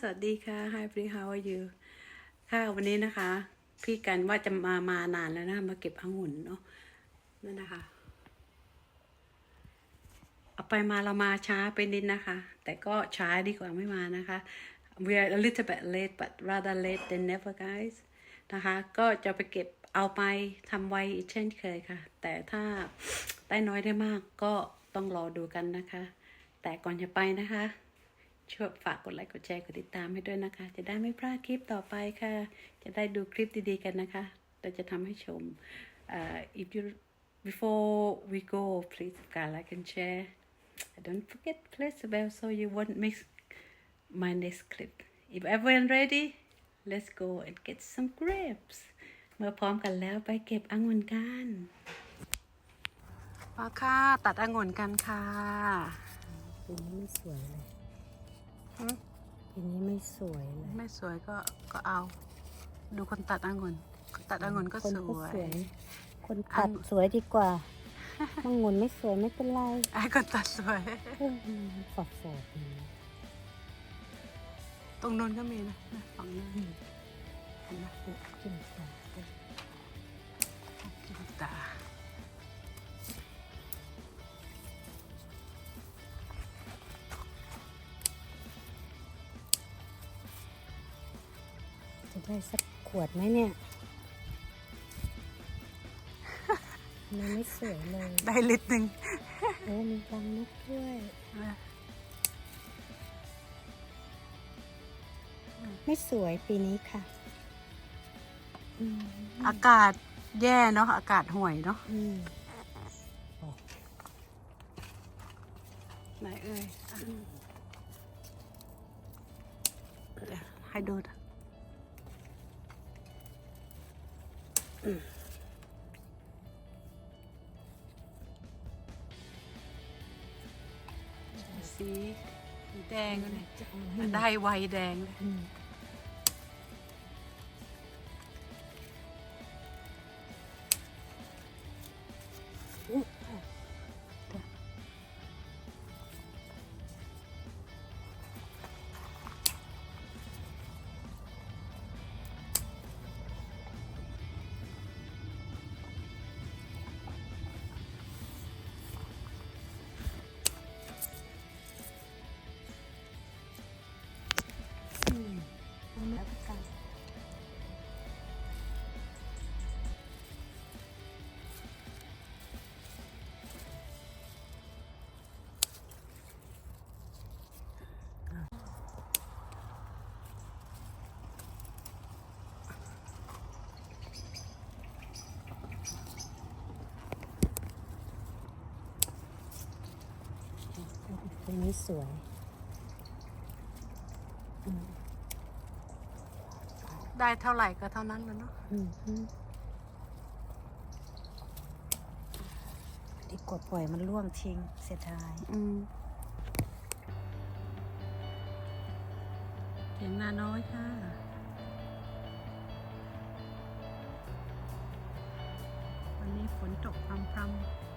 สวัสดีค่ะ Hi everybody how are you ค่ะวันนี้นะคะ พี่กันว่าจะมามานานแล้วนะ มาเก็บองุ่นเนาะนั่นนะคะ เอาไปมาเรามาช้าไปนิดนะคะ แต่ก็ช้าดีกว่าไม่มานะคะ we are a little bit late but rather late than never guys นะคะ ก็จะไปเก็บเอาไปทำไวอีกเช่นเคยค่ะ แต่ถ้าได้น้อยได้มากก็ต้องรอดูกันนะคะ แต่ก่อนจะไปนะคะ ช่วยฝากกดไลค์กดแชร์กดติดตามให้ด้วยนะคะ จะได้ไม่พลาดคลิปต่อไปค่ะ จะได้ดูคลิปดีๆกันนะคะเราจะทำให้ชม uh, if you before we go please subscribe like and share don't forget press the bell so you won't miss my next clip if everyone ready let's go and get some grapes เมื่อพร้อมกันแล้วไปเก็บองุ่นกันมาค่ะ ตัดองุ่นกันค่ะปีนี้ไม่สวยเลย หืมปีนี้ไม่สวยเลย ไม่สวยก็ก็เอา ดูคนตัดองุ่นคนตัดองุ่นก็คนสก็วย สวย คนตัดสวยดีกว่ามังงุนไม่สวยไม่เป็นไรไอ้คนตัดสวย เออมันฝอดฝอดๆดีตรงนู้นก็มีนะนะฝั่งนู้นเห็นไหมปุ๊บจิ้มตาปุ๊บจิ้มตา ได้สักขวดไหมเนี่ยมันไม่สวยเลย ได้ลิตรหนึ่งโอ้มีรังนกด้วยไม่สวยปีนี้ค่ะอืมอากาศแย่เนาะอากาศห่วยเนาะอืมไหนเอ่ยอะเดี๋ยวให้ดูนะ สีสีแดงเลยจะเอาให้ได้ไวแดงเลย ตัวนี้สวย ได้เท่าไหร่ก็เท่านั้นแล้วเนาะอืมฮึที่กดปล่อยมันร่วงทิ้งเสียดายอืมเถียงนาน้อยค่ะวันนี้ฝนตกพรำ